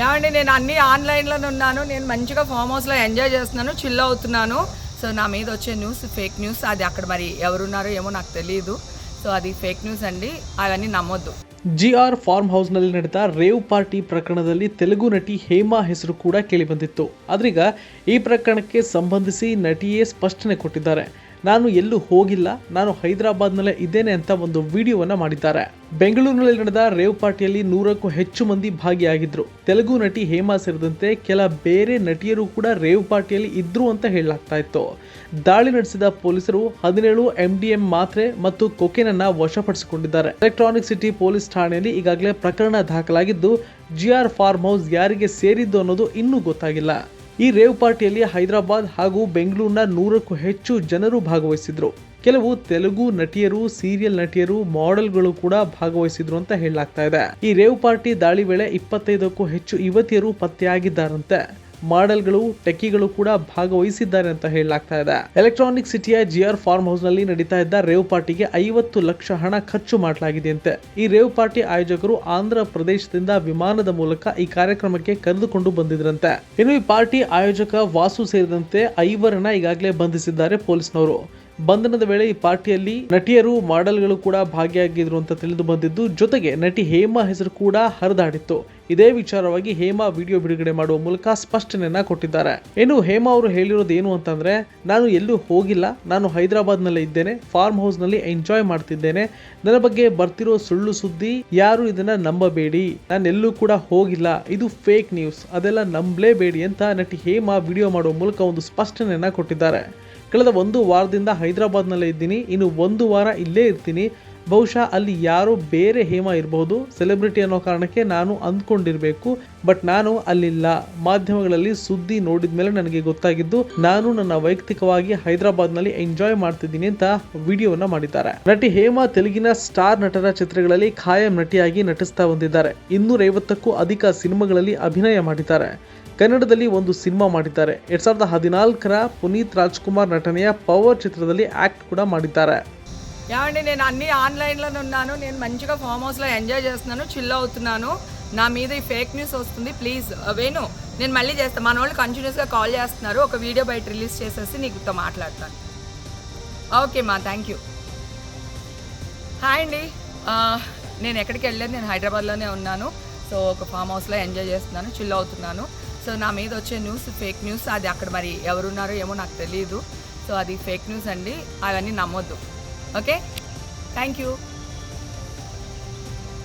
ఏమండి నేను అన్ని ఆన్లైన్లోనే ఉన్నాను నేను మంచిగా ఫామ్ హౌస్లో ఎంజాయ్ చేస్తున్నాను చిల్ అవుతున్నాను సో నా మీద వచ్చే న్యూస్ ఫేక్ న్యూస్ అది అక్కడ మరి ఎవరున్నారో ఏమో నాకు తెలియదు సో అది ఫేక్ న్యూస్ అండి అవన్నీ నమ్మొద్దు ಜಿಆರ್ ಫಾರ್ಮ್ ಹೌಸ್ನಲ್ಲಿ ನಡೆದ ರೇವ್ ಪಾರ್ಟಿ ಪ್ರಕರಣದಲ್ಲಿ ತೆಲುಗು ನಟಿ ಹೇಮಾ ಹೆಸರು ಕೂಡ ಕೇಳಿಬಂದಿತ್ತು ಆದ್ರೀಗ ಈ ಪ್ರಕರಣಕ್ಕೆ ಸಂಬಂಧಿಸಿ ನಟಿಯೇ ಸ್ಪಷ್ಟನೆ ಕೊಟ್ಟಿದ್ದಾರೆ ನಾನು ಎಲ್ಲೂ ಹೋಗಿಲ್ಲ, ನಾನು ಹೈದರಾಬಾದ್ನಲ್ಲೇ ಇದ್ದೇನೆ ಅಂತ ಒಂದು ವಿಡಿಯೋವನ್ನ ಮಾಡಿದ್ದಾರೆ. ಬೆಂಗಳೂರಿನಲ್ಲಿ ನಡೆದ ರೇವ್ ಪಾರ್ಟಿಯಲ್ಲಿ ನೂರಕ್ಕೂ ಹೆಚ್ಚು ಮಂದಿ ಭಾಗಿಯಾಗಿದ್ರು. ತೆಲುಗು ನಟಿ ಹೇಮಾ ಸೇರಿದಂತೆ ಕೆಲ ಬೇರೆ ನಟಿಯರು ಕೂಡ ರೇವ್ ಪಾರ್ಟಿಯಲ್ಲಿ ಇದ್ರು ಅಂತ ಹೇಳಲಾಗ್ತಾ ಇತ್ತು. ದಾಳಿ ನಡೆಸಿದ ಪೊಲೀಸರು ಹದಿನೇಳು ಎಂಡಿಎಂ ಮಾತ್ರೆ ಮತ್ತು ಕೊಕೇನನ್ನ ವಶಪಡಿಸಿಕೊಂಡಿದ್ದಾರೆ. ಎಲೆಕ್ಟ್ರಾನಿಕ್ ಸಿಟಿ ಪೊಲೀಸ್ ಠಾಣೆಯಲ್ಲಿ ಈಗಾಗಲೇ ಪ್ರಕರಣ ದಾಖಲಾಗಿದ್ದು, ಜಿಆರ್ ಫಾರ್ಮ್ ಹೌಸ್ ಯಾರಿಗೆ ಸೇರಿದ್ದು ಅನ್ನೋದು ಇನ್ನೂ ಗೊತ್ತಾಗಿಲ್ಲ. ಈ ರೇವ್ ಪಾರ್ಟಿಯಲ್ಲಿ ಹೈದರಾಬಾದ್ ಹಾಗೂ ಬೆಂಗಳೂರಿನ ನೂರಕ್ಕೂ ಹೆಚ್ಚು ಜನರು ಭಾಗವಹಿಸಿದ್ರು. ಕೆಲವು ತೆಲುಗು ನಟಿಯರು, ಸೀರಿಯಲ್ ನಟಿಯರು, ಮಾಡೆಲ್ಗಳು ಕೂಡ ಭಾಗವಹಿಸಿದ್ರು ಅಂತ ಹೇಳಲಾಗ್ತಾ ಇದೆ. ಈ ರೇವ್ ಪಾರ್ಟಿ ದಾಳಿ ವೇಳೆ ಇಪ್ಪತ್ತೈದಕ್ಕೂ ಹೆಚ್ಚು ಯುವತಿಯರು ಪತ್ತೆಯಾಗಿದ್ದಾರಂತೆ. ಮಾಡೆಲ್ಗಳು, ಟೆಕ್ಕಿಗಳು ಕೂಡ ಭಾಗವಹಿಸಿದ್ದಾರೆ ಅಂತ ಹೇಳಲಾಗ್ತಾ ಇದೆ. ಎಲೆಕ್ಟ್ರಾನಿಕ್ ಸಿಟಿಯ ಜಿಆರ್ ಫಾರ್ಮ್ ಹೌಸ್ನಲ್ಲಿ ನಡೀತಾ ಇದ್ದ ರೇವ್ ಪಾರ್ಟಿಗೆ ಐವತ್ತು ಲಕ್ಷ ಹಣ ಖರ್ಚು ಮಾಡಲಾಗಿದೆ ಅಂತೆ ಈ ರೇವ್ ಪಾರ್ಟಿ ಆಯೋಜಕರು ಆಂಧ್ರ ಪ್ರದೇಶದಿಂದ ವಿಮಾನದ ಮೂಲಕ ಈ ಕಾರ್ಯಕ್ರಮಕ್ಕೆ ಕರೆದುಕೊಂಡು ಬಂದಿದ್ರಂತೆ. ಇನ್ನು ಈ ಪಾರ್ಟಿ ಆಯೋಜಕ ವಾಸು ಸೇರಿದಂತೆ ಐವರನ್ನ ಈಗಾಗಲೇ ಬಂಧಿಸಿದ್ದಾರೆ ಪೊಲೀಸ್ನವರು. ಬಂಧನದ ವೇಳೆ ಈ ಪಾರ್ಟಿಯಲ್ಲಿ ನಟಿಯರು, ಮಾಡೆಲ್ಗಳು ಕೂಡ ಭಾಗಿಯಾಗಿದ್ರು ಅಂತ ತಿಳಿದು ಬಂದಿದ್ದು, ಜೊತೆಗೆ ನಟಿ ಹೇಮಾ ಹೆಸರು ಕೂಡ ಹರಿದಾಡಿತ್ತು. ಇದೇ ವಿಚಾರವಾಗಿ ಹೇಮಾ ವಿಡಿಯೋ ಬಿಡುಗಡೆ ಮಾಡುವ ಮೂಲಕ ಸ್ಪಷ್ಟನೆಯನ್ನ ಕೊಟ್ಟಿದ್ದಾರೆ. ಇನ್ನು ಹೇಮಾ ಅವರು ಹೇಳಿರೋದು ಏನು ಅಂತಂದ್ರೆ, ನಾನು ಎಲ್ಲೂ ಹೋಗಿಲ್ಲ, ನಾನು ಹೈದರಾಬಾದ್ನಲ್ಲೇ ಇದ್ದೇನೆ, ಫಾರ್ಮ್ ಹೌಸ್ನಲ್ಲಿ ಎಂಜಾಯ್ ಮಾಡ್ತಿದ್ದೇನೆ, ನನ್ನ ಬಗ್ಗೆ ಬರ್ತಿರೋ ಸುಳ್ಳು ಸುದ್ದಿ ಯಾರು ಇದನ್ನ ನಂಬಬೇಡಿ, ನಾನು ಎಲ್ಲೂ ಕೂಡ ಹೋಗಿಲ್ಲ, ಇದು ಫೇಕ್ ನ್ಯೂಸ್ ಅದೆಲ್ಲ ನಂಬಲೇಬೇಡಿ ಅಂತ ನಟಿ ಹೇಮಾ ವಿಡಿಯೋ ಮಾಡುವ ಮೂಲಕ ಒಂದು ಸ್ಪಷ್ಟನೆಯನ್ನ ಕೊಟ್ಟಿದ್ದಾರೆ. ಕಳೆದ ಒಂದು ವಾರದಿಂದ ಹೈದರಾಬಾದ್ನಲ್ಲೇ ಇದ್ದೀನಿ. ಇನ್ನು ಒಂದು ವಾರ ಇಲ್ಲೇ ಇರ್ತೀನಿ. ಬಹುಶಃ ಅಲ್ಲಿ ಯಾರೋ ಬೇರೆ ಹೇಮ ಇರಬಹುದು. ಸೆಲೆಬ್ರಿಟಿ ಅನ್ನೋ ಕಾರಣಕ್ಕೆ ನಾನು ಅಂದ್ಕೊಂಡಿರಬೇಕು. ಬಟ್ ನಾನು ಅಲ್ಲಿಲ್ಲ. ಮಾಧ್ಯಮಗಳಲ್ಲಿ ಸುದ್ದಿ ನೋಡಿದ ಮೇಲೆ ನನಗೆ ಗೊತ್ತಾಗಿದ್ದು, ನಾನು ನನ್ನ ವೈಯಕ್ತಿಕವಾಗಿ ಹೈದರಾಬಾದ್ನಲ್ಲಿ ಎಂಜಾಯ್ ಮಾಡ್ತಿದ್ದೀನಿ ಅಂತ ವಿಡಿಯೋವನ್ನ ಮಾಡಿದ್ದಾರೆ. ನಟಿ ಹೇಮಾ ತೆಲುಗಿನ ಸ್ಟಾರ್ ನಟರ ಚಿತ್ರಗಳಲ್ಲಿ ಖಾಯಂ ನಟಿಯಾಗಿ ನಟಿಸ್ತಾ ಬಂದಿದ್ದಾರೆ. ಇನ್ನೂರೈವತ್ತಕ್ಕೂ ಅಧಿಕ ಸಿನಿಮಾಗಳಲ್ಲಿ ಅಭಿನಯ ಮಾಡಿದ್ದಾರೆ. ಕನ್ನಡದಲ್ಲಿ ಒಂದು ಸಿನಿಮಾ ಮಾಡಿದ್ದಾರೆ. ಎರಡ್ ಸಾವಿರದ ಹದಿನಾಲ್ಕರ ಪುನೀತ್ ರಾಜ್ಕುಮಾರ್ ನಟನೆಯ ಪವರ್ ಚಿತ್ರದಲ್ಲಿ ಆಕ್ಟ್ ಕೂಡ ಮಾಡಿದ್ದಾರೆ. నేను అన్ని ఆన్లైన్లో ఉన్నాను నేను మంచిగా ఫామ్ హౌస్లో ఎంజాయ్ చేస్తున్నాను చిల్ అవుతున్నాను. నా మీద ఈ ఫేక్ న్యూస్ వస్తుంది ప్లీజ్ వేణు నేను మళ్ళీ చేస్తాను మన వాళ్ళు కంటిన్యూస్గా కాల్ చేస్తున్నారు. ఒక వీడియో బయట రిలీజ్ చేసేసి నీకుతో మాట్లాడతాను. ఓకే మా థ్యాంక్ యూ హాయ్ అండి. నేను ఎక్కడికి వెళ్ళలేదు. నేను హైదరాబాద్లోనే ఉన్నాను. సో ఒక ఫామ్ హౌస్లో ఎంజాయ్ చేస్తున్నాను చిల్ అవుతున్నాను. సో నా మీద వచ్చే న్యూస్ ఫేక్ న్యూస్ అది అక్కడ మరి ఎవరున్నారో ఏమో నాకు తెలియదు సో అది ఫేక్ న్యూస్ అండి అవన్నీ నమ్మొద్దు. Okay thank you